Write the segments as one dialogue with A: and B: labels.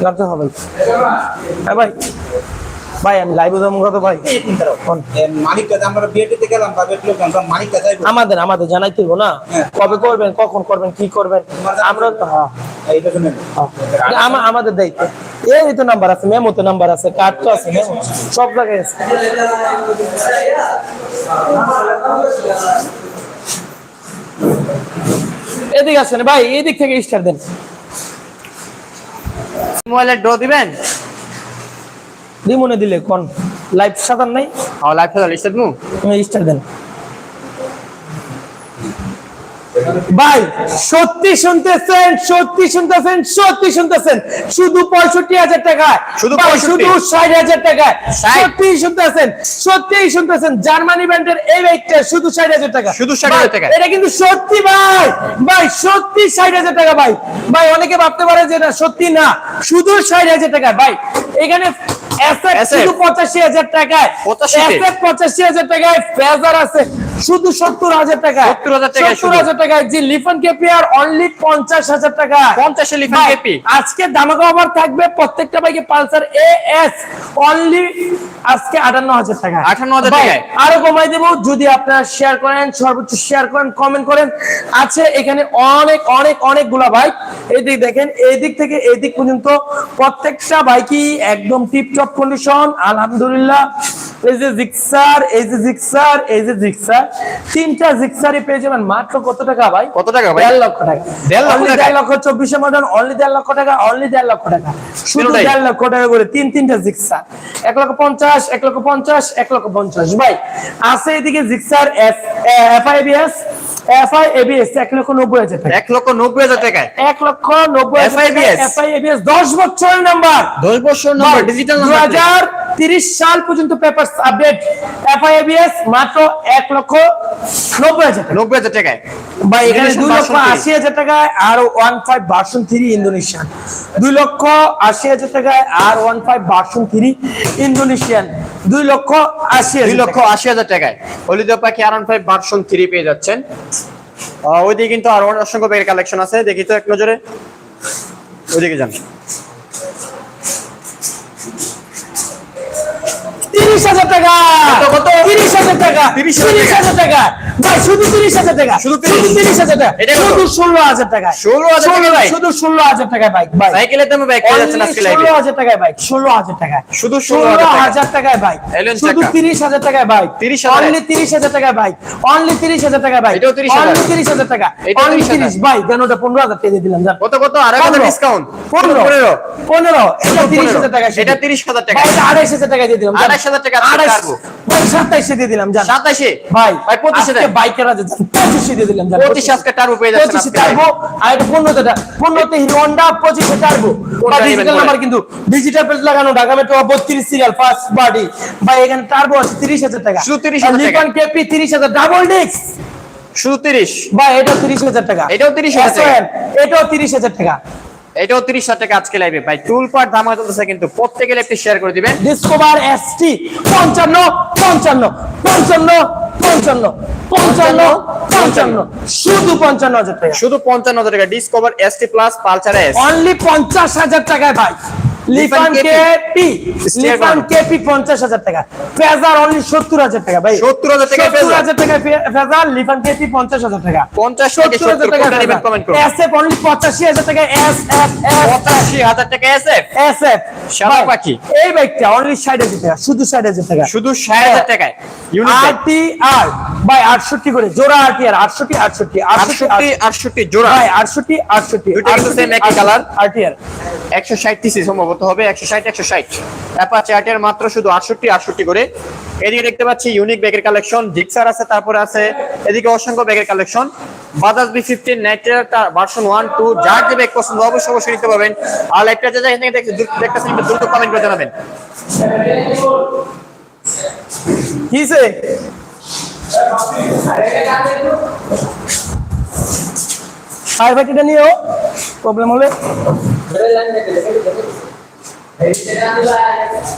A: লাগতে হবে। হ্যাঁ ভাই ভাই আমি লাইভ কত ভাই।
B: আমরা বিয়েটিতে গেলাম
A: আমাদের আমাদের না।
B: হ্যাঁ।
A: কবে করবেন কখন করবেন কি করবেন? আমরা হ্যাঁ। হ্যাঁ। আমা- আমাদের দায়িত্ব। এই তো নাম্বার আছে মেমো তো নাম্বার আছে কার্ড তো আছে সব জায়গায় আছে। এদিকে আসেন ভাই এদিক থেকে স্টার দেন।
C: মোবাইলের ড্র দিবেন?
A: দিমনে দিলে কোন? লাইভ সাতান নাই?
C: লাইফ লাইভ ফেলার লিস্টেড মু
A: স্টার দেন। ভাই সত্যি শুনতেছেন সত্যি শুনতেছেন সত্যি শুনতেছেন। শুধু পঁয়ষট্টি হাজার টাকায়।
C: শুধু
A: শুধু ষাট হাজার টাকায়। সত্যি শুনতেছেন সত্যি শুনতেছেন। জার্মানি ব্র্যান্ডের এই বাইকটা শুধু ষাট হাজার টাকা।
C: শুধু 60,000
A: ভাই,
C: টাকা।
A: এটা কিন্তু সত্যি ভাই। ভাই সত্যি ষাট হাজার টাকা ভাই। ভাই অনেকে ভাবতে পারে যে এটা সত্যি না। শুধু ষাট হাজার টাকা। ভাই এখানে পঁচাশি হাজার টাকায়।
C: 85 তে?
A: অ্যাসেট পঁচাশি হাজার টাকায় ফেজার আছে। শুধু সত্তর হাজার টাকা
C: 70,000 টাকায়
A: সত্তর হাজার টাকায় জি লিফন কেপি আর অনলি পঞ্চাশ হাজার টাকা
C: 50 এ লিফন KP
A: আজকে দামাকা অফার থাকবে প্রত্যেকটা বাইকে পালসার এ এস অনলি আজকে আটান্ন হাজার টাকা
C: 58,000
A: ভাই,
C: টাকায়।
A: আরও কমাই দেবো যদি আপনারা শেয়ার করেন সর্বোচ্চ শেয়ার করেন কমেন্ট করেন। আছে এখানে অনেক অনেক অনেকগুলা বাইক এই দিক দেখেন এই দিক থেকে এই দিক পর্যন্ত প্রত্যেকটা বাইকই একদম টিপটপ কন্ডিশন আলহামদুলিল্লাহ। এই যে জিক্সার এই যে জিক্সার এই যে জিক্সার তিনটা জিক্সারই পেয়ে যাবেন মাত্র কত টাকা ভাই?
C: কত টাকা ভাই?
A: দেড় লক্ষ টাকা।
C: দেড় লক্ষ
A: Only
C: টাকা?
A: দেড় লক্ষ চব্বিশে মডেল অনলি দেড় লক্ষ টাকা অনলি দেড় লক্ষ টাকা। শুধু
C: তিনটাই?
A: দেড় লক্ষ টাকা করে তিন তিনটা জিক্সার। এক লক্ষ পঞ্চাশ এক লক্ষ পঞ্চাশ এক লক্ষ পঞ্চাশ। ভাই আছে এদিকে জিক্সার এফ এফআইবিএস এফআইএবিএস এক লক্ষ নব্বই হাজার টাকা।
C: এক লক্ষ নব্বই হাজার টাকায়?
A: এক লক্ষ নব্বই
C: FIBS?
A: এফআইএবিএস দশ বছরের নাম্বার
C: দশ বছর নম্বর ডিজিটাল নাম্বার
A: হাজার তিরিশ সাল পর্যন্ত পেপার আপডেট এফআইএবিএস মাত্র এক লক্ষ নব্বই হাজার টাকা।
C: নব্বই হাজার টাকায়।
A: ভাই এখানে
C: Indonesian
A: দুই লক্ষ
C: version
A: আশি হাজার টাকায় আর one five version three Indonesian দুই লক্ষ আশি হাজার টাকায় আর one five version three Indonesian দুই লক্ষ আশি
C: দুই
A: হাজার
C: লক্ষ আশি হাজার টাকায়। হলিদে পাখি আর ফাইভ ভার্সন থ্রি পেয়ে যাচ্ছেন। ওইদিকে কিন্তু আরও অসংখ্য কালেকশন আছে। দেখি তো এক নজরে। ওইদিকে যান।
A: তিরিশ হাজার টাকা
C: কত?
A: তিরিশ হাজার টাকা
C: 30,000
A: তিরিশ হাজার টাকা ভাই শুধু তিরিশ হাজার টাকা
C: শুধু
A: তিরিশ হাজার টাকা শুধু ষোলো হাজার টাকা
C: 16,000 টাকা বাইক?
A: শুধু ষোলো হাজার টাকায় বাইক ভাই
C: সাইকেলের দামে বাইক পেয়ে যাচ্ছেন আজকে লাইভে
A: ষোলো হাজার টাকায় বাইক ষোলো হাজার টাকায়
C: শুধু
A: ষোলো হাজার টাকায় বাইক শুধু তিরিশ হাজার টাকায় বাইক
C: 30,000
A: অনলি তিরিশ হাজার টাকায় বাইক অনলি তিরিশ হাজার টাকায় বাইক
C: এটাও 30,000
A: অনলি তিরিশ হাজার টাকা অনলি
C: 30,000
A: তিরিশ বাইক কেন ওটা পনেরো হাজার টাকা দিলাম জান
C: কত কত আড়াই হাজার ডিসকাউন্ট
A: পনেরো
C: পনেরো
A: পনেরো এটা তিরিশ হাজার টাকা
C: এটা তিরিশ হাজার টাকা
A: আড়াইশ হাজার টাকা দিয়ে দিলাম
C: আড়াইশ হাজার টাকা
A: সাতাইশে দিয়ে দিলাম জান।
C: সাতাশে
A: ভাই
C: ভাই পঁচিশে
A: বাইকের আছে পঁচিশে দিয়ে দিলাম জান
C: পঁচিশে আজকে টার্বো পেয়ে যাচ্ছেন
A: পঁচিশে টার্বো আর এটা পনেরোতে পনেরোতে হিরো হন্ডা পঁচিশে টার্বো ডিজিটাল নাম্বার কিন্তু ডিজিটাল প্লেট লাগানো ঢাকা মেট্রো বত্রিশ সিরিয়াল ফার্স্ট বাডি ভাই এখানে টার্বো আছে তিরিশ হাজার টাকা।
C: শুধু 30,000 টাকা।
A: কেপি তিরিশ হাজার ডাবল ডিস্ক
C: শুধু তিরিশ।
A: ভাই এটাও তিরিশ হাজার টাকা।
C: এটাও 30,000 টাকা।
A: এটাও তিরিশ হাজার টাকা।
C: এটাও তিরিশ হাজার টাকা আজকে লাইভে ভাই টুল পার দাম চলতেছে কিন্তু প্রত্যেকে একটু শেয়ার করে দিবেন।
A: ডিসকভার এসটি পঞ্চান্ন পঞ্চান্ন পঞ্চান্ন পঞ্চান্ন পঞ্চান্ন পঞ্চান্ন। শুধু পঞ্চান্ন হাজার টাকা।
C: শুধু পঞ্চান্ন হাজার টাকা। Discover ST plus Pulsar S
A: only পঞ্চাশ হাজার টাকায় ভাই। লিফান কেপি। লিফান কেপি পঞ্চাশ হাজার টাকা। ফেজার অনলি সত্তর হাজার টাকা ভাই।
C: 70,000 টাকায়
A: সত্তর টাকা ফেজার লিফান কেপি পঞ্চাশ হাজার টাকা।
C: পঞ্চাশ থেকে সত্তর নেবেন কমেন্ট করুন।
A: এস এফ অনলি পঁচাশি হাজার টাকা এস এফ এফ
C: পঁচাশি টাকা এস এফ
A: এস
C: পাখি।
A: এই বাইকটা অনলি ষাট হাজার টাকা শুধু ষাট হাজার টাকা।
C: শুধু ষাট হাজার টাকায়।
A: আরটিআর ভাই আটষট্টি করে জোড়া আরটিআর আটষট্টি আটষট্টি
C: আটষট্টি আটষট্টি জোড়া।
A: ভাই আটষট্টি আটষট্টি
C: দুইটা কিন্তু same একই colour।
A: আরটিআর
C: একশো ষাট সিসি সম্ভবত। হবে একশো ষাট একশো ষাট। অ্যাপাচে আটের মাত্র শুধু আটষট্টি আটষট্টি করে। এদিকে দেখতে পাচ্ছি ইউনিক ব্যাগের কালেকশন জিক্সার আছে, তারপরে আছে এদিকে অসংখ্য ব্যাগের কালেকশন বাজাজ বি ফিফটিন নাইট্রের ভার্সন ওয়ান টু যার যে ব্যাগ পছন্দ অবশ্যই অবশ্যই নিতে পারবেন। আর লাইভটা যে থেকে দেখতেছেন দ্রুত কমেন্ট করে জানাবেন।
A: কিসে ব্যাটারিটা নিও প্রবলেম হলে। Amen.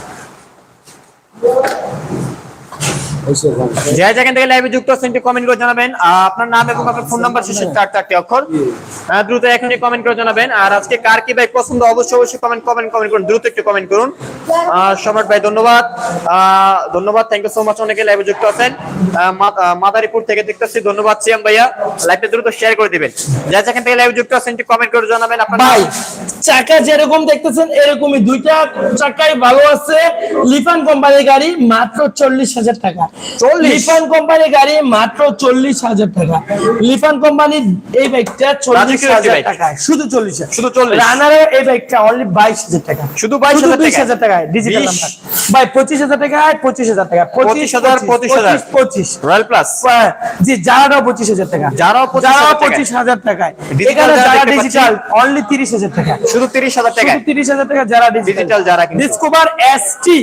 C: যে যেখান থেকে লাইভে যুক্ত আছেন একটু কমেন্ট করে জানাবেন। আপনার নাম এবং আপনার ফোন নাম্বার শেষে চার চারটি অক্ষর। দ্রুত এখনই কমেন্ট করে জানাবেন। আর আজকে কার কি বাইক পছন্দ অবশ্যই অবশ্যই কমেন্ট কমেন্ট কমেন্ট করুন। দ্রুত একটু কমেন্ট করুন। সম্রাট ভাই ধন্যবাদ। ধন্যবাদ। থ্যাংক ইউ সো মাচ অনেকে লাইভে যুক্ত আছেন। মাদারীপুর থেকে দেখতেছি। ধন্যবাদ সিয়াম ভাইয়া। লাইভটা দ্রুত শেয়ার করে দিবেন। যা যেখান থেকে লাইভে যুক্ত আছেন একটু কমেন্ট করে জানাবেন। আপনার
A: ভাই। চাকা যেরকম দেখতেছেন এরকমই দুইটা চাকাই ভালো আছে। লিফান কোম্পানির গাড়ি মাত্র চল্লিশ হাজার টাকা।
C: 40?
A: লিফান কোম্পানির গাড়ি মাত্র চল্লিশ হাজার টাকা। লিফান কোম্পানির এই বাইকটা চল্লিশ হাজার টাকা শুধু চল্লিশ
C: শুধু 40?
A: রানারের এই বাইকটা অনলি বাইশ হাজার টাকা।
C: শুধু 22,000
A: বিশ হাজার টাকায় ডিজিটাল ভাই পঁচিশ হাজার টাকায় পঁচিশ হাজার টাকা
C: 25,000, 25,000
A: পঁচিশ
C: রয়্যাল প্লাস
A: জি যারাও পঁচিশ হাজার টাকা।
C: যারাও
A: যারাও পঁচিশ হাজার টাকায়। এখানে
C: যারা।
A: ডিজিটাল অনলি তিরিশ হাজার টাকা।
C: শুধু তিরিশ হাজার
A: শুধু তিরিশ হাজার টাকা যারা ডিজিটাল
C: যারা।
A: Discover ST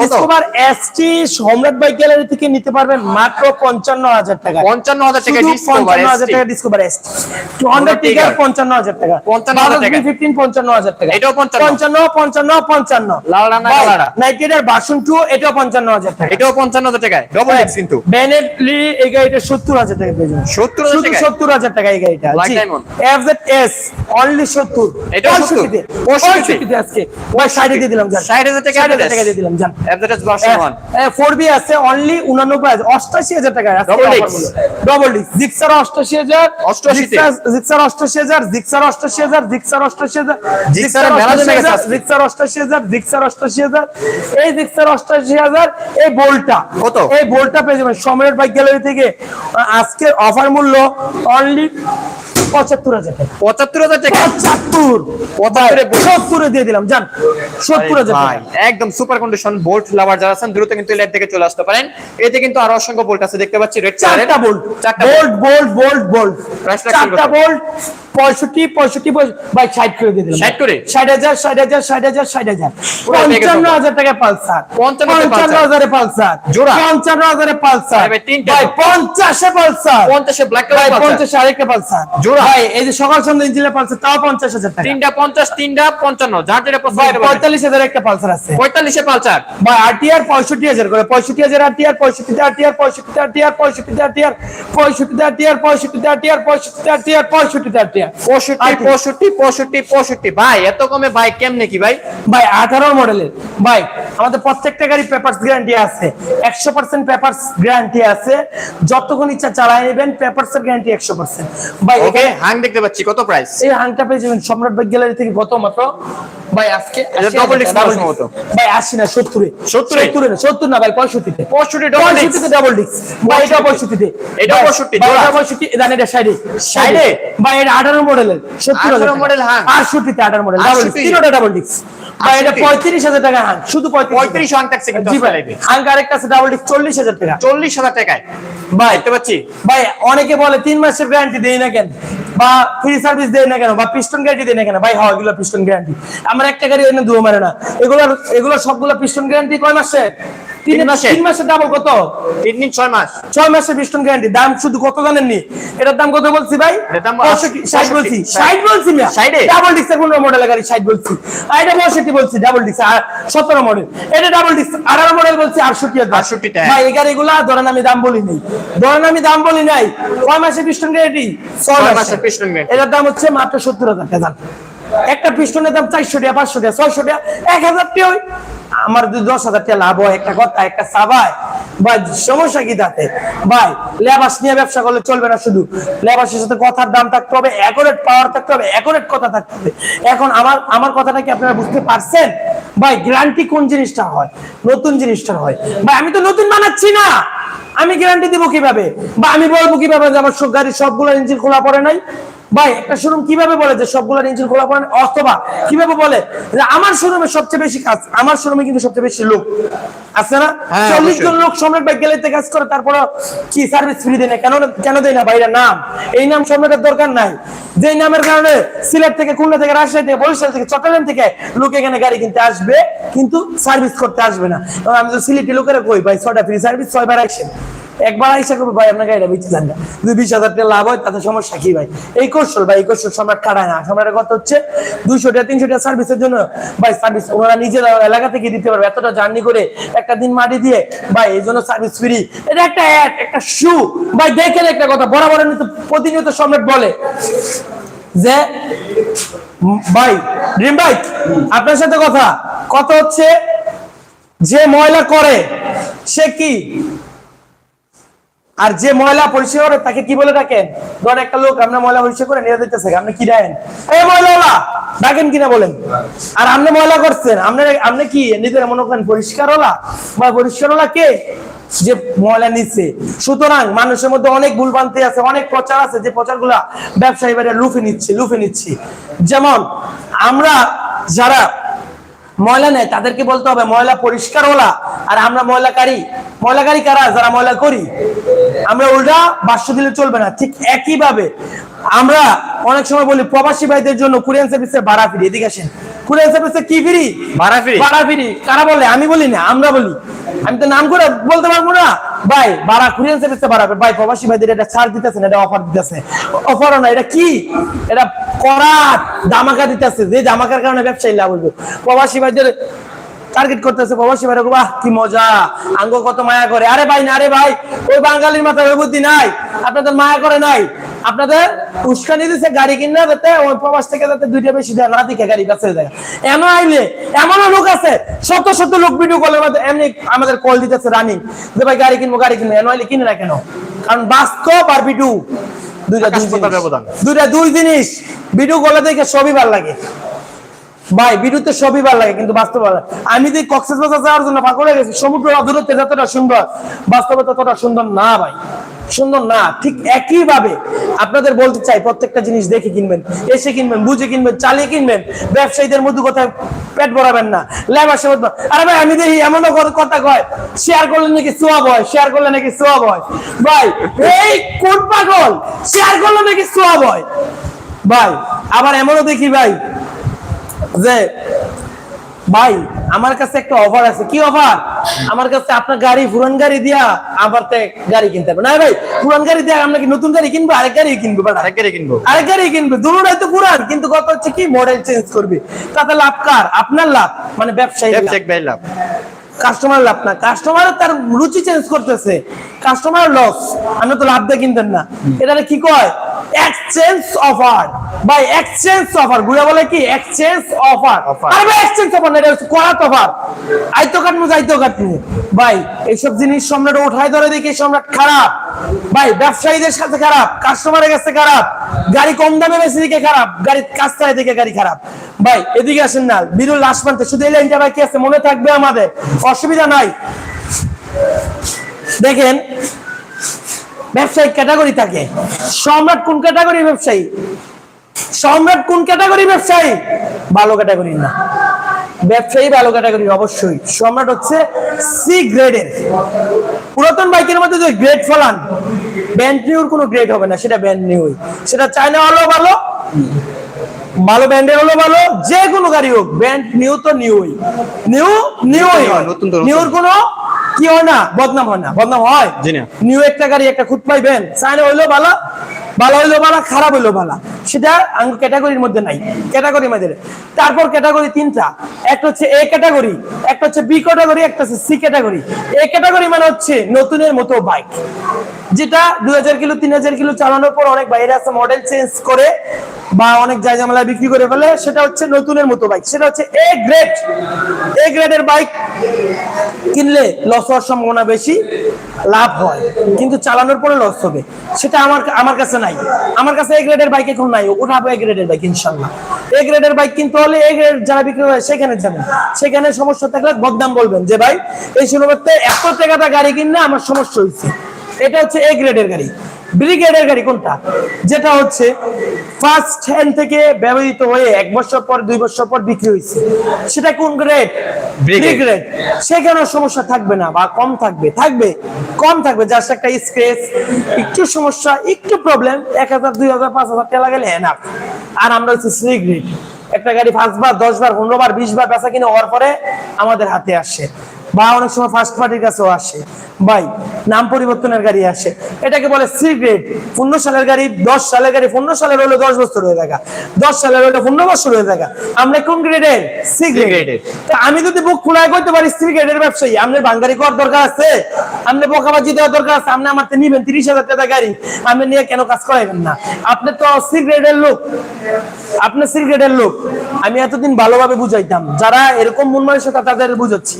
A: Discover ST Samrat bike gallery থেকে নিতে পারবেন মাত্র পঞ্চান্ন হাজার টাকা।
C: পঞ্চান্ন হাজার টাকা
A: পঞ্চান্ন হাজার টাকা ডিসকভার এসটি টু হান্ড্রেড টিকার পঞ্চান্ন হাজার টাকা।
C: 55,000 টাকা।
A: ফিফটিন পঞ্চান্ন হাজার টাকা।
C: এটাও
A: পঞ্চান্ন। পঞ্চান্ন পঞ্চান্ন
C: লাল রানা কালারা।
A: নাইটের বাসন টু এটাও পঞ্চান্ন হাজার টাকা।
C: এটাও পঞ্চান্ন হাজার টাকায়। ডবল এক্স কিন্তু।
A: বেনেটলি এই গাড়িটা সত্তর হাজার টাকা পেয়ে যাবেন।
C: 70,000
A: শুধু সত্তর হাজার টাকা এই গাড়িটা।
C: Black Diamond?
A: এফজেড অনলি সত্তর।
C: এটাও 70?
A: পঁয়ষট্টিতে আজকে। ভাই দিয়ে দিলাম জান।
C: 60,000 টাকা
A: 60,000
C: FZS?
A: টাকা দিয়ে দিলাম জান।
C: FZ version one
A: four B আছে অনলি উনানব্বই হাজার অষ্টাশি হাজার টাকা ডবল ডিস্ক জিক্সার অষ্টাশি হাজার জিক্সার অষ্টাশি হাজার জিক্সার অষ্টাশি হাজার জিক্সার অষ্টাশি হাজার
C: জিক্সার মেলা জমে গেছে আজকে।
A: অষ্টাশি হাজার জিক্সার অষ্টাশি হাজার। এই জিক্সার অষ্টাশি হাজার এই বোল্টটা
C: কত?
A: এই বোল্টটা পেয়ে যাবেন। সম্রাট বাইক গ্যালারি থেকে আজকের অফার মূল্য অনলি পঁচাত্তর হাজার টাকা।
C: পঁচাত্তর হাজার টাকা?
A: পঁচাত্তর।
C: পঁচাত্তরে
A: সত্তরে দিয়ে দিলাম জান সত্তর হাজার
C: একদম সুপার কন্ডিশন বোল্ট লাভার যারা আছেন দ্রুত কিন্তু লাইভ থেকে চলে আসতে পারেন। এতে কিন্তু আরও অসংখ্য বোল্ট আছে দেখতে পাচ্ছি রেড
A: চারটা বোল্ট।
C: চারটা
A: বোল্ট বোল্ট বোল্ট বোল্ট। চারটা বোল্ট। পঁয়ষট্টি পঁয়ষট্টি পঁয়ষ- ভাই ষাট করে দিয়ে দিলাম।
C: 60 করে?
A: ষাট হাজার ষাট হাজার ষাট হাজার ষাট পঞ্চান্ন টাকা পালসার।
C: 55 তে
A: পঞ্চান্ন
C: পালসার।
A: হাজারে পালসার।
C: জোড়া?
A: পঞ্চান্ন হাজারে পালসার।
C: ভাই।
A: পঞ্চাশে পালসার।
C: পঞ্চাশে ব্ল্যাক কালার
A: পঞ্চাশে আরেকটা পালসার।
C: জোড়া?
A: ভাই এই যে সকাল সন্ধ্যা ইঞ্জিনের পালসার তাও পঞ্চাশ হাজার টাকা।
C: তিনটা পঞ্চাশ তিনটা পঞ্চান্ন। যার যেটা।
A: পঁয়তাল্লিশ হাজার একটা পালসার আছে।
C: পঁয়তাল্লিশে পালচার
A: ভাই আরটিআর পঁয়ষট্টি হাজার করে। পঁয়ষট্টি হাজার আরটিআর পঁয়ষট্টিতে আরটিআর পঁয়ষট্টিতে আরটিআর পঁয়ষট্টিতে আরটিআর পঁয়ষট্টিতে আরটিআর পঁয়ষট্টিতে আরটিআর পঁয়ষট্টিতে আরটিআর পঁয়ষট্টিতে আরটিআর
C: পঁয়ষট্টি পঁয়ষট্টি পঁয়ষট্টি পঁয়ষট্টি। ভাই এত কমে ভাই কেমনে কি ভাই?
A: ভাই আঠারো মডেলের ভাই আমাদের প্রত্যেকটা গাড়ি পেপারস গ্যারান্টি আছে। একশো পার্সেন্ট পেপারস গ্যারান্টি আছে। যতক্ষণ ইচ্ছা চালাই নেবেন পেপারস এর গ্যারান্টি একশো পার্সেন্ট ভাই
C: ওকে হাং দেখতে পাচ্ছি কত প্রাইস
A: এই হাংটা পেয়ে যাবেন সম্রাট বাইক গ্যালারি থেকে কত মাত্র? ভাই আজকে
C: এটা
A: 80
C: double
A: হাজার
C: disc
A: টাকা,
C: দেওয়ার
A: double
C: মতো।
A: ভাই আশি না সত্তরে।
C: 70 এ?
A: সত্তরে না সত্তর না ভাই পঁয়ষট্টিতে।
C: পঁয়ষট্টি double disc।
A: পঁয়ষট্টিতে ডাবল ডিস্ক ভাই এটা পঁয়ষট্টিতে।
C: এটাও
A: ভাই,
C: 65
A: ভাই,
C: জোড়া।
A: এটা পঁয়ষট্টি জানি এটা ষাটে।
C: 60
A: ভাই এটা আঠারো মডেলের সত্তর
C: 18 মডেল হাং।
A: আটষট্টিতে আঠারো মডেল ডাবল
C: 68
A: তিনোটা ডাবল ডিস্ক ভাই এটা
C: 68
A: টাকা হাং শুধু পঁয়ত্রিশ
C: পঁয়ত্রিশ হাং থাকছে কিন্তু
A: জি ভাই হাং আরেকটা আছে ডাবল ডিস্ক চল্লিশ হাজার টাকা।
C: চল্লিশ হাজার টাকায়।
A: ভাই
C: দেখতে পাচ্ছি?
A: ভাই অনেকে বলে তিন মাসের গ্যারান্টি দেই না কেন? বা ফ্রি সার্ভিস দেয় না কেন? বা পিস্টন গ্যারান্টি না কেন? ভাই হয় এগুলো পিস্টন গ্যারান্টি আমার একটা গাড়ি এনে দুয়ো মারে না। এগুলো এগুলো সবগুলো পিস্টন গ্যারান্টি কয় মাসে তিন
C: তিন মাসে।
A: তিন মাসের ডাবল কত?
C: তিন দিন ছয় মাস।
A: ছয় মাসের পিস্টন গ্যারান্টি দাম শুধু কত জানেননি? এটার দাম কত বলছি ভাই?
C: এটার দাম
A: পঁয়ষট্টি, ষাট বলছি। ষাট। বলছি না
C: 60 এ?
A: ডাবল ডিস্ক পনেরো মডেল গাড়ি? ষাট বলছি। আর এটা পঁয়ষট্টি বলছি ডাবল ডিস্ক সতেরো মডেল এটা ডাবল ডিস্ক আঠারো মডেল বলছি আটষট্টি হাজার।
C: 68 টাকা।
A: ভাই এই গাড়িগুলা ধরেন আমি দাম বলি নাই। ধরেন আমি দাম বলি নাই। কয় মাসের পিস্টন গ্যারান্টি ছয়
C: ছয় piston
A: এটার দাম হচ্ছে মাত্র সত্তর হাজার টাকা। একটা পিস্টনের দাম চারশো টাকা, পাঁচশো টাকা, ছয়শো টাকা, এক হাজার টাকা আমার যদি দশ হাজার টাকা লাভ হয়, একটা কথা, একটা সাবাই ভাই সমস্যা কি তাতে? ভাই, লেবাস নিয়ে ব্যবসা করলে চলবে না শুধু। লেবাসের সাথে কথার দাম থাকতে হবে অ্যাকোরেট পাওয়ার থাকতে হবে অ্যাকোরেট কথা থাকতে হবে। এখন আমার আমার কথাটা কি আপনারা বুঝতে পারছেন? ভাই গ্যারান্টি কোন জিনিসটা হয়? নতুন জিনিসটা হয়। ভাই, আমি তো নতুন বানাচ্ছি না। আমি গ্যারান্টি দিব কীভাবে? বা আমি বলব কীভাবে যে আমার গাড়ি, সবগুলো ইঞ্জিন খোলা পড়ে নাই? ভাই একটা শোরুম কীভাবে বলে যে সবগুলোর ইঞ্জিন খোলা পড়ে অথবা কীভাবে বলে যে আমার শোরুমে সবচেয়ে বেশি কাজ আমার শোরুমে কিন্তু সবচেয়ে বেশি লোক। আছে না?
C: হ্যাঁ,
A: চল্লিশ। জন লোক সম্রাট বাইক গ্যালারিতে কাজ করে তারপরে কি সার্ভিস ফ্রি দেয় না? কেন কেন দেয় না বাইরের নাম? এই নাম সম্রাটের দরকার নাই। যে নামের কারণে সিলেট থেকে খুলনা থেকে রাজশাহী থেকে বরিশাল থেকে চট্টগ্রাম থেকে লোক এখানে গাড়ি কিনতে আসবে কিন্তু সার্ভিস করতে আসবে না। আমি তো সিলেটি লোকেরা কই ভাই? ছটা ফ্রি সার্ভিস ছয়বার আসেন একবার আইসা করব, ভাই, আপনার গাড়িটা বেঁচে যান না। যদি বিশ হাজার টাকা লাভ হয়, তাতে সমস্যা কি, ভাই? এই কৌশল, ভাই, এই কৌশল সম্রাট কাটায় না। সম্রাটের কথা হচ্ছে, দুইশো টাকা, তিনশো টাকা সার্ভিসের জন্য, ভাই সার্ভিস ওনারা নিজের এলাকা থেকে দিতে পারবে। এতটা জার্নি করে একটা দিন মাটি দিয়ে, ভাই, এই জন্য সার্ভিস ফ্রি এটা একটা অ্যাড একটা শু ভাই, দেখেন একটা কথা বরাবর নিত প্রতিনিয়ত সম্রাট বলে যে, ভাই ড্রিম ভাই আপনার সাথে কথা। কথা হচ্ছে, যে ময়লা করে, সে কি আর যে ময়লা পরিষ্কার করে, তাকে কি বলে ডাকেন? ধর একটা লোক আপনার ময়লা পরিষ্কার করে নিয়ে দিতেছে আপনি কি ডাকেন? এই ময়লাওয়ালা, ডাকেন কিনা বলেন। আর আপনি ময়লা করছেন আপনি আপনি কি নিজের মনে করেন পরিষ্কারওয়ালা? বা পরিষ্কারওয়ালা কে? যে ময়লা নিচ্ছে। সুতরাং মানুষের মধ্যে অনেক ভুল ভ্রান্তি আছে, অনেক প্রচার আছে, যে প্রচারগুলা ব্যবসায়ী বাইরে লুফে নিচ্ছে, লুফে নিচ্ছি। যেমন আমরা যারা ময়লা নেয় তাদেরকে বলতে হবে ময়লা পরিষ্কার ওলা আর আমরা ময়লাকারী। ময়লাকারী কারা? যারা ময়লা করি। আমরা উল্টা বাস্য দিলে চলবে না। ঠিক একই ভাবে আমরা অনেক সময় বলি প্রবাসী ভাইদের জন্য কুরিয়ান সার্ভিসের ভাড়া ফিরি। এদিকে আসেন। কুরিয়ান সার্ভিসে কি ফিরি?
C: ভাড়া ফিরি।
A: ভাড়া ফিরি। কারা বলে? আমি বলি না আমরা বলি। আমি তো নাম করে বলতে পারব না। ভাই, ভাড়া কুরিয়ান সার্ভিসে ভাড়া। ভাই, প্রবাসী ভাইদের এটা ছাড় দিতেছেন এটা অফার দিতেছে। অফারও না, এটা কি? এটা করাত দামাকা দিতেছে। যে দামাকার কারণে ব্যবসায়ী লাভ হইব। প্রবাসী ভাইদের টার্গেট করতেছে প্রবাসী ভাইরা বাহ কি মজা। আঙ্গ কত মায়া করে। আরে ভাই না আরে ভাই ওই বাঙালির মাথায় ওই বুদ্ধি নাই। আপনাদের মায়া করে নাই। আপনাদের উস্কানি দিছে গাড়ি কিনা যাতে ওই প্রবাস থেকে যাতে দুইটা বেশি দেয় না দিকে গাড়ি কাছে দেয়। এমন আইলে এমনও লোক আছে শত শত লোক ভিডিও কলের মধ্যে এমনি আমাদের কল দিতেছে রানিং যে ভাই গাড়ি কিনবো গাড়ি কিনবো এমন আইলে কিনে না কেন? কারণ বাস্তব আর ভিডিও দুইটা দুই জিনিস।
C: ব্যবধান।
A: দুইটা দুই জিনিস। ভিডিও কলে দেখে সবই ভালো লাগে। ভাই ভিডিওতে সবই ভালো লাগে, কিন্তু বাস্তব আমি যে কক্সেস বাজার যাওয়ার জন্য হয়ে গেছি সমুদ্র দূরত্বে যতটা সুন্দর, বাস্তবে ততটা সুন্দর না ভাই, সুন্দর না, ঠিক একই ভাবে আপনাদের বলতে চাই, প্রত্যেকটা জিনিস দেখে কিনবেন, এসে কিনবেন, বুঝে কিনবেন, চালিয়ে কিনবেন, ব্যবসায়ীদের মধ্যে কোথায় পেট ভরাবেন না লেবার আরে ভাই, আমি দেখি এমন কথা কয়, শেয়ার করলে নাকি সোয়াব হয়, শেয়ার করলে নাকি সোয়াব হয়। ভাই, এই কোন পাগল, শেয়ার করলে নাকি সোয়াব হয়? ভাই, আবার এমনও দেখি ভাই যে ভাই আমার কাছে একটা অফার আছে। কি অফার আমার কাছে আপনার গাড়ি পুরান গাড়ি দিয়া আবার তে গাড়ি কিনতে হবে। না ভাই পুরান গাড়ি দিয়া আমরা কি নতুন গাড়ি কিনবো? আরেক গাড়ি কিনবো
C: আরেক গাড়ি কিনবো।
A: আরেক গাড়ি কিনবে। দুটোটাই তো পুরান কিন্তু কত হচ্ছে কি মডেল চেঞ্জ করবে। তাতে লাভ কার? আপনার লাভ মানে ব্যবসায়ী লাভ।
C: লাভ।
A: কাস্টমার লাভ না। কাস্টমার তার রুচি চেঞ্জ করতেছে। কাস্টমার লস আপনি তো লাভ দিয়ে কিনতেন না। এটা কি কয়? এক্সচেঞ্জ অফার ভাই এক্সচেঞ্জ অফার গুড়া বলে কি? Exchange offer. আরে ভাই এক্সচেঞ্জ অফার না এটা হচ্ছে করাত অফার আইতো কাটমু যাইতো কাটমু। ভাই এইসব জিনিস সম্রাট উঠায় ধরে দেখি সম্রাট খারাপ। ভাই ব্যবসায়ীদের সাথে খারাপ কাস্টমারের কাছে খারাপ গাড়ি কম দামে বেশি দিকে খারাপ গাড়ি কাস্তায় দিকে গাড়ি খারাপ। ভাই এদিকে আসেন না বিরুল লাশ মানতে শুধু এই লাইনটা ভাই কি আছে মনে থাকবে আমাদের। অসুবিধা নাই। দেখেন ব্যবসায়ী ক্যাটাগরি থাকে। সম্রাট কোন ক্যাটাগরি ব্যবসায়ী? সম্রাট কোন ক্যাটাগরি ব্যবসায়ী? ভালো ক্যাটাগরি না। ব্যবসায়ী ভালো ক্যাটাগরি অবশ্যই। সম্রাট হচ্ছে সি গ্রেডের পুরাতন বাইকের মধ্যে যে গ্রেড ফলান ব্যান্ড নিউর কোনো গ্রেড হবে না সেটা ব্যান্ড নিউই সেটা চায়না হলো ভালো ভালো ব্যান্ডের হলো ভালো যে কোনো গাড়ি হোক ব্যান্ড নিউ তো নিউই নিউ নিউই
C: নতুন।
A: নিউর কোনো কি হয় না? বদনাম হয় না। বদনাম হয়? নিউ একটা গাড়ি একটা খুঁত পাইবেন। চায়না হইল ভালো। ভালো হইল ভালো খারাপ হইল ভালো সেটা আঙ্গ ক্যাটাগরির মধ্যে নাই ক্যাটাগরি মধ্যে তারপর ক্যাটাগরি তিনটা, একটা হচ্ছে এ ক্যাটাগরি একটা হচ্ছে বি ক্যাটাগরি একটা হচ্ছে সি ক্যাটাগরি এ ক্যাটাগরি মানে হচ্ছে নতুনের মতো বাইক যেটা দুই হাজার কিলো, তিন হাজার কিলো চালানোর পর অনেক বাইরে আছে মডেল চেঞ্জ করে বা অনেক জায়গামেলায় বিক্রি করে ফেলে, সেটা হচ্ছে নতুনের মতো বাইক সেটা হচ্ছে এ গ্রেড এ গ্রেডের বাইক কিনলে লস হওয়ার সম্ভাবনা বেশি, লাভ হয়, কিন্তু চালানোর পরে লস হবে। সেটা আমার আমার কাছে নাই। আমার কাছে এ গ্রেডের বাইক এখন নাই ওঠাবো এ গ্রেডের বাইক ইনশাল্লাহ। এ গ্রেডের বাইক কিনতে হলে এ গ্রেড যারা বিক্রি হয় সেখানে যাবেন। সেখানে সমস্যা থাকলে বদনাম বলবেন যে, ভাই, এই শুরুতে এত টাকাটা গাড়ি কিনলে আমার সমস্যা হয়েছে এটা হচ্ছে এ গ্রেডের গাড়ি। বি গ্রেডের গাড়ি কোনটা? যেটা হচ্ছে ফার্স্ট হ্যান্ড থেকে ব্যবহৃত হয়ে এক বছর পর দুই বছর পর বিক্রি হয়েছে। সেটা কোন গ্রেড
C: B grade।
A: বি সেখানে সমস্যা থাকবে না বা কম থাকবে। থাকবে কম থাকবে জাস্ট একটা স্ক্রেচ একটু সমস্যা একটু প্রবলেম এক হাজার দুই হাজার পাঁচ হাজার টাকা গেলে এনাফ আর আমরা হচ্ছে সি গ্রেড একটা গাড়ি পাঁচবার দশ বার পনেরো বার বিশ বার বেচা কিনে হওয়ার পরে আমাদের হাতে আসে। বা অনেক সময় ফার্স্ট পার্টির কাছেও আসে। ভাই নাম পরিবর্তনের গাড়ি আসে। এটাকে বলে সি গ্রেড পনেরো সালের গাড়ি দশ সালের গাড়ি পনেরো সালের হলো দশ বছর হয়ে থাকা। দশ সালের হলো পনেরো বছর হয়ে থাকা। আমরা কোন গ্রেডের সি গ্রেডের তা আমি যদি বুক খোলায় করতে পারি সি গ্রেডের ব্যবসায়ী আপনার বাঙ্গারি করার দরকার আছে? আপনি বোকাবাজি দেওয়ার দরকার আছে? আপনি আমার নিবেন তিরিশ হাজার টাকা গাড়ি। আপনি নিয়ে কেন কাজ করাইবেন না? আপনি তো সি গ্রেডের লোক। আপনি সি গ্রেডের লোক। আমি এতদিন ভালোভাবে বুঝাইতাম। যারা এরকম মন মানসিকতা তাদের বুঝাচ্ছি।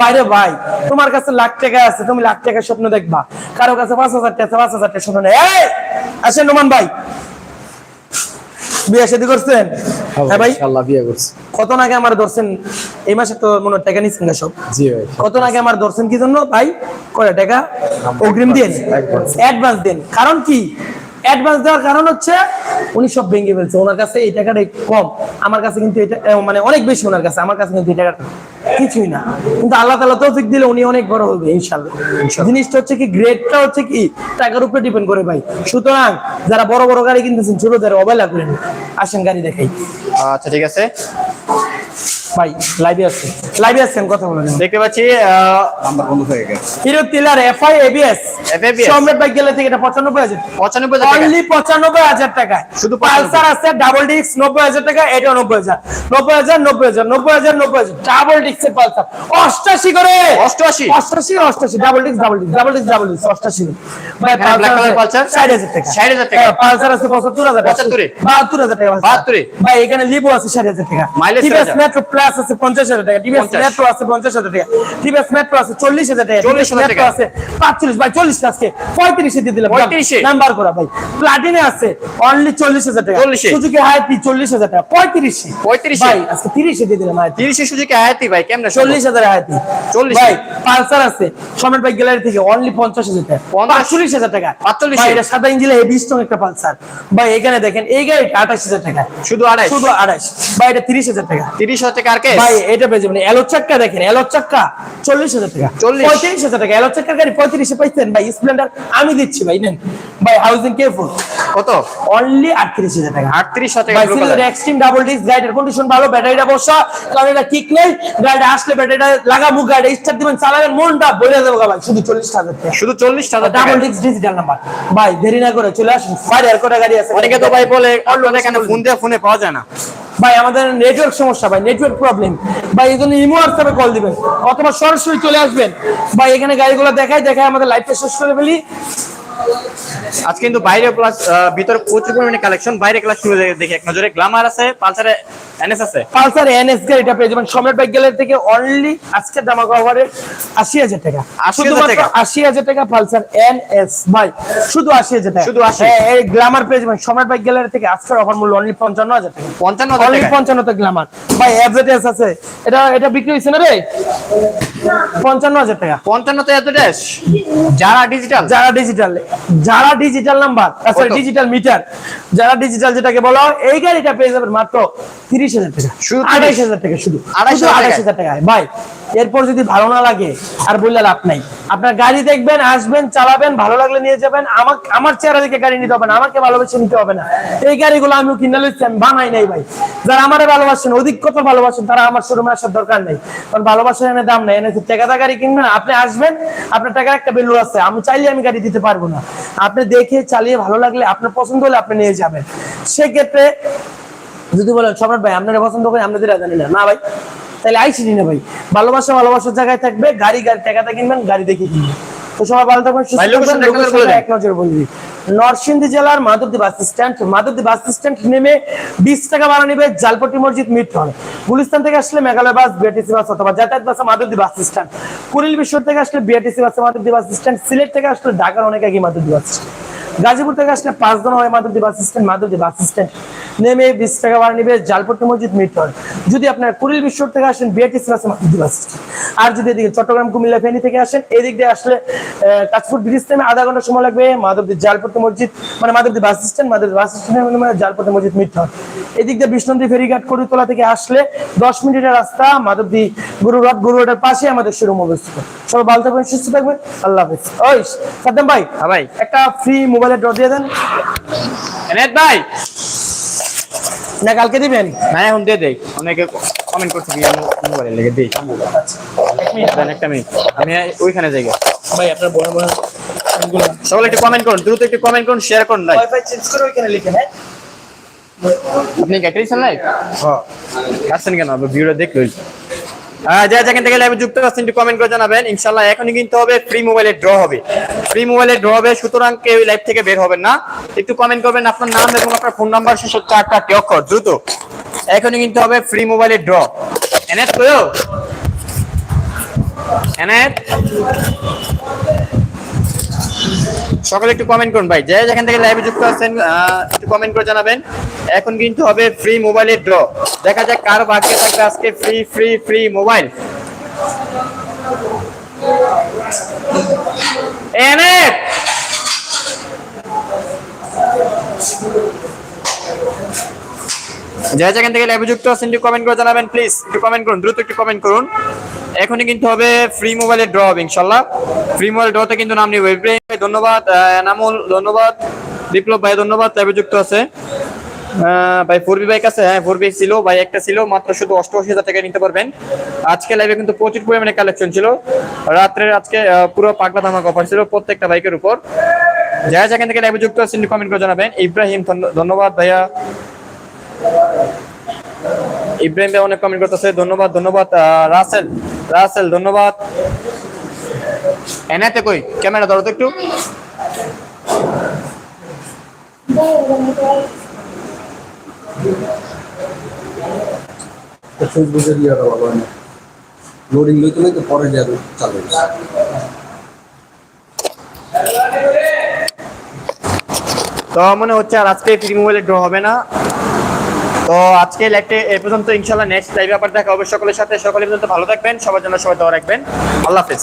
A: বাইরে ভাই তোমার কাছে লাখ টাকা আছে তুমি লাখ টাকার স্বপ্ন দেখবা। কারও কাছে পাঁচ হাজার টাকা পাঁচ হাজার টাকা স্বপ্ন নেই। আসেন নোমান ভাই। বিয়ে শাদী করছেন? হ্যাঁ ভাই।
D: ইনশাআল্লাহ বিয়ে করছি।
A: কত নাকি আমার ধরছেন এই মাসে তো মনে টাকা নিচ্ছেন না সব।
D: জি ভাই।
A: কত নাকি আমার ধরছেন কি জন্য? ভাই কয় টাকা? অগ্রিম দিয়ে অ্যাডভান্স দেন। কারণ কি? অ্যাডভান্স দেওয়ার কারণ হচ্ছে উনি সব ভেঙে ফেলছে। ওনার কাছে এই টাকাটা কম। আমার কাছে কিন্তু এটা মানে অনেক বেশি ওনার কাছে। আমার কাছে কিন্তু এই টাকাটা কিছুই না। কিন্তু আল্লাহ তালা তৌফিক দিলে উনি অনেক বড় হবে ইনশাল্লাহ জিনিসটা হচ্ছে কি গ্রেডটা হচ্ছে কি টাকার উপরে ডিপেন্ড করে ভাই। সুতরাং যারা বড় বড় গাড়ি কিনতেছেন ছোটদের অবহেলা করেন। আসেন গাড়ি দেখাই।
C: আচ্ছা ঠিক আছে।
A: ভাই লাইভে আছে। লাইভে আছেন কথা বলেন
C: দেখতে পাচ্ছি
B: নাম্বার বন্ধ হয়ে গেছে।
A: Hero tiller FI ABS
C: FIABS
A: Samrat bike গেলে থেকে এটা পঁচানব্বই হাজার
C: পঁচানব্বই হাজার টাকা।
A: অনলি পঁচানব্বই হাজার টাকায়
C: শুধু
A: পালসার আছে ডাবল টাকা এটা হাজার। ডাবল এর পালসার। করে। Double disc double disc double disc double disc অষ্টাশি ভাই
C: এখানে black color Pulsar?
A: টাকা।
C: 60,000 টাকা।
A: হ্যাঁ, পালসার আছে পঁচাত্তর হাজার টাকা।
C: 75
A: বাহাত্তর হাজার টাকা Pulsar।
C: 72
A: ভাই এখানে লিবো আছে টাকা।
C: Mileage
A: টিভিএস
C: 60,000
A: মেট্রো প্লাস আছে পঞ্চাশ হাজার টাকা টিভিএস মেট্রো আছে পঞ্চাশ হাজার টাকা টিভিএস মেট্রো আছে চল্লিশ হাজার টাকা
C: 40,000
A: TVS মেট্রো। আছে পাঁচচল্লিশ ভাই চল্লিশ আজকে পঁয়ত্রিশে দিয়ে দিলাম।
C: 35
A: নাম্বার করা ভাই। প্লাটিনে আছে অনলি চল্লিশ হাজার টাকা।
C: 40
A: সুজুকি হায়াতি চল্লিশ হাজার টাকা পঁয়ত্রিশে।
C: 35
A: ভাই আজকে তিরিশে দিয়ে দিলাম হায়াতি
C: তিরিশে সুযোগে আয়াতি ভাই কেমনে?
A: চল্লিশ হাজার হায়াতি
C: 40
A: ভাই পালসার আছে সম্রাট বাইক গ্যালারি থেকে অনলি পঞ্চাশ হাজার টাকা।
C: 50
A: পাঁচচল্লিশ হাজার টাকা।
C: 45
A: এটা সাদা ইঞ্জিলে হেভি স্ট্রং একটা পালসার। ভাই এখানে দেখেন এই গাড়িটা আঠাশ হাজার টাকা।
C: শুধু আড়াই
A: শুধু আঠাশ। ভাই এটা তিরিশ হাজার টাকা।
C: তিরিশ হাজার টাকা
A: ভাই এটা পেয়ে যাবেন। এলো চাক্কা দেখেন এলো চাক্কা চল্লিশ হাজার টাকা।
C: 40
A: পঁয়ত্রিশ হাজার টাকা এলো গাড়ি পঁয়ত্রিশে পাইছেন। ভাই স্প্লেন্ডার আমি দিচ্ছি ভাই নেন। ভাই হাউজিং
C: কত?
A: অনলি আটত্রিশ হাজার টাকা।
C: আটত্রিশ হাজার টাকা
A: ভাই cylinder extreme double disc condition ভালো ব্যাটারিটা বসা কারণ এটা কিক নেই। গাড়িটা আসলে ব্যাটারিটা লাগাবো গাড়িটা স্টার্ট দিবেন চালাবেন মনটা বলে দেবো ভাই। শুধু চল্লিশ হাজার টাকা।
C: শুধু চল্লিশ হাজার টাকা।
A: ডাবল ডিস্ক ডিজিটাল নাম্বার ভাই দেরি না করে চলে আসুন। ফায়ার কটা গাড়ি আছে?
C: অনেকে তো ভাই বলে ফোন দিয়ে ফোনে পাওয়া যায় না।
A: ভাই আমাদের নেটওয়ার্ক সমস্যা ভাই নেটওয়ার্ক প্রবলেম বা এই জন্য ইমো হোয়াটসঅ্যাপে কল দিবেন। অথবা সরাসরি চলে আসবেন। বা এখানে গাড়িগুলো দেখায় দেখায় আমাদের লাইফটা শেষ করে ফেলি।
C: আজ কিন্তু বাইরে প্লাস ভিতরে প্রচুর পরিমাণে কালেকশন বাইরে ক্লাস কালেকশন দেখি এক নজরে। গ্লামার আছে পালসারে এনএস আছে?
A: পালসার এনএস গাড়িটা পেয়ে যাবেন। সম্রাট বাইক গ্যালারি থেকে অনলি আজকে দামা কভারের আশি হাজার টাকা।
C: 80,000 টাকা?
A: আশি হাজার টাকা পালসার এনএস ভাই শুধু আশি হাজার টাকা।
C: শুধু 80
A: হ্যাঁ, এই গ্লামার পেয়ে যাবেন। সম্রাট বাইক গ্যালারি থেকে আজকের অফার মূল্য অনলি পঞ্চান্ন হাজার টাকা।
C: পঞ্চান্ন হাজার
A: অনলি
C: টাকা
A: পঞ্চান্ন তো গ্লামার ভাই অ্যাডভার্টাইজ আছে। এটা এটা বিক্রি হয়েছে না রে? পঞ্চান্ন হাজার টাকা।
C: পঞ্চান্ন ড্যাশ যারা ডিজিটাল
A: যারা ডিজিটাল যারা digital number sorry digital meter যারা ডিজিটাল যেটাকে বলো এই গাড়িটা পেয়ে যাবেন মাত্র তিরিশ হাজার টাকা।
C: শুধু
A: আড়াইশ হাজার টাকা শুধু।
C: আড়াইশ হাজার টাকায়?
A: হাজার টাকায়। ভাই এরপর যদি ভালো না লাগে, আর বললে লাভ নাই। আপনার গাড়ি দেখবেন, আসবেন, চালাবেন, ভালো লাগলে নিয়ে যাবেন, আমাকে, আমার চেহারা দেখে গাড়ি নিতে হবে না, আমাকে ভালোবেসে নিতে হবে না। এই গাড়িগুলো আমিও কিনে লইছি, আমি বানাই নাই ভাই। যারা আমারে ভালোবাসেন অধিক কত ভালোবাসেন, তারা আমার শোরুমে আসার দরকার নেই। কারণ ভালোবাসার এনে দাম নেই, এনে টাকাটা গাড়ি কিনবেন, আপনি আসবেন, আপনার টাকার একটা ভ্যালু আছে, আমি চাইলে আমি গাড়ি দিতে পারব না। আপনি দেখে, চালিয়ে ভালো লাগলে, আপনার পছন্দ হলে আপনি নিয়ে যাবেন। সেক্ষেত্রে, যদি বলেন, সম্রাট ভাই, আপনারা পছন্দ করে, আপনাদের জানি না। না ভাই। তাহলে আইসি না ভাই। ভালোবাসা ভালোবাসার জায়গায় থাকবে গাড়ি গাড়ি টাকাটা কিনবেন গাড়ি দেখে কিনবেন। তো সবাই ভালো থাকবেন সুস্থ থাকবেন। এক নজরে বলে। দিই নরসিংদী জেলার Madhabdi bus stand. Madhabdi bus stand নেমে বিশ টাকা ভাড়া নেবে জালপট্টি মসজিদ মিট হবে গুলিস্তান থেকে আসলে মেঘালয় বাস বিআরটিসি বাস অথবা যাতায়াত বাসে মাধবদী বাস স্ট্যান্ড। কুড়িল বিশ্ব থেকে আসলে বিআরটিসি বাসে মাধবদী বাস স্ট্যান্ড। সিলেট থেকে আসলে ঢাকার অনেক আগে মাধবদী বাস স্ট্যান্ড। গাজীপুর থেকে আসলে পাঁচ জন হয় Madhabdi bus stand, Madhabdi bus stand. নেমে বিশ টাকা ভাড়া নেবে জালপট্টি মসজিদ মিট যদি আপনার কুড়িল বিশ্ব থেকে আসেন বিআরটিসি আছে মাধবদী বাস স্ট্যান্ড। আর যদি এদিকে চট্টগ্রাম কুমিল্লা ফেনী থেকে আসেন এদিক দিয়ে আসলে আহ, কাশপুর ব্রিজ থেকে আধা ঘণ্টা সময় লাগবে। মাধবদী জালপট্টি মসজিদ মানে Madhabdi bus stand Madhabdi bus stand মানে জালপট্টি মসজিদ হবে এদিক দিয়ে বিষ্ণন্দী ফেরিঘাট করিতলা থেকে আসলে দশ মিনিটের রাস্তা মাধবদী গুরুরথ গুরুরথের পাশে আমাদের শোরুম অবস্থিত। সবাই ভালো থাকবেন সুস্থ থাকবেন। আল্লাহ হাফেজ। ওই সাদ্দাম ভাই
C: হ্যাঁ ভাই।
A: একটা ফ্রি মোবাইলের ড্র দিয়ে দেন।
C: ভাই।
A: না কালকে দিবেন?
C: না এখন দিয়ে দেই। অনেকে কমেন্ট করছি কি মোবাইলে লেগে দিই। একটা মিনিট আমি ওইখানে যাই
A: ভাই আপনার বড় বড়
C: সকলে একটু কমেন্ট করুন দ্রুত একটু কমেন্ট করুন শেয়ার করুন লাইক
A: ওয়াইফাই চেঞ্জ করে ওইখানে লিখেন হ্যাঁ?
C: আপনি লাইভ আসছেন কেন? হ্যাঁ যা যেখান থেকে লাইভে যুক্ত আছেন, একটু কমেন্ট করে জানাবেন। ইনশাল্লাহ এখনই কিন্তু হবে ফ্রি মোবাইলে ড্র হবে। ফ্রি মোবাইলে ড্র হবে, সুতরাং কেউ লাইভ থেকে বের হবেন না। একটু কমেন্ট করবেন আপনার নাম এবং আপনার ফোন নাম্বার শেষ চারটা অক্ষর দ্রুত। এখনই কিন্তু হবে ফ্রি মোবাইলে ড্র এনায়েত তো এনায়েত? সকলে একটু কমেন্ট করুন ভাই। যে যেখান থেকে লাইভে যুক্ত আছেন একটু কমেন্ট করে জানাবেন। এখন কিন্তু হবে ফ্রি মোবাইলের ড্র দেখা যাক কার ভাগ্যে থাকবে আজকে ফ্রি ফ্রি ফ্রি মোবাইল এনে যে যেখান থেকে লাইভে যুক্ত আছেন, একটু কমেন্ট করে জানাবেন প্লিজ একটু কমেন্ট করুন, দ্রুত একটু কমেন্ট করুন। এখনই কিন্তু হবে ফ্রি মোবাইলের ড্র হবে ইনশাল্লাহ ফ্রি মোবাইল ড্রতে কিন্তু নাম নিব ভাই, ধন্যবাদ। এনামুল, ধন্যবাদ। বিপ্লব ভাই, ধন্যবাদ লাইভে যুক্ত আছে। ভাই ফোরবি বাইক আছে হ্যাঁ ফোরবি ছিল, ভাই, একটা ছিল, মাত্র শুধু অষ্টআশি হাজার টাকা নিতে পারবেন। আজকে লাইভে কিন্তু প্রচুর পরিমাণে কালেকশন ছিল। রাত্রে আজকে পুরো পাগলা ধামাক অফার ছিল প্রত্যেকটা বাইকের উপর। যারা যেখান থেকে লাইভে যুক্ত আছেন কমেন্ট করে জানাবেন। ইব্রাহিম ধন্যবাদ ভাইয়া। ইব্রাহিম ভাই অনেক কমেন্ট করতেছে ধন্যবাদ ধন্যবাদ রাসেল রাসেল ধন্যবাদ। এনাতে কই? ক্যামেরা ধরো তো একটু।
B: লোডিং লইতে লইতে পরে চালু
C: তো মনে হচ্ছে আর আজকে ফ্রি মোবাইলে ড্র হবে না। তো আজকে লাইভে এই পর্যন্ত ইনশাল্লাহ নেক্সট লাইভে আবার দেখা হবে। সকলের সাথে, সকলে পর্যন্ত ভালো থাকবেন, সবার জন্য সবাই দোয়া রাখবেন। আল্লাহ হাফেজ।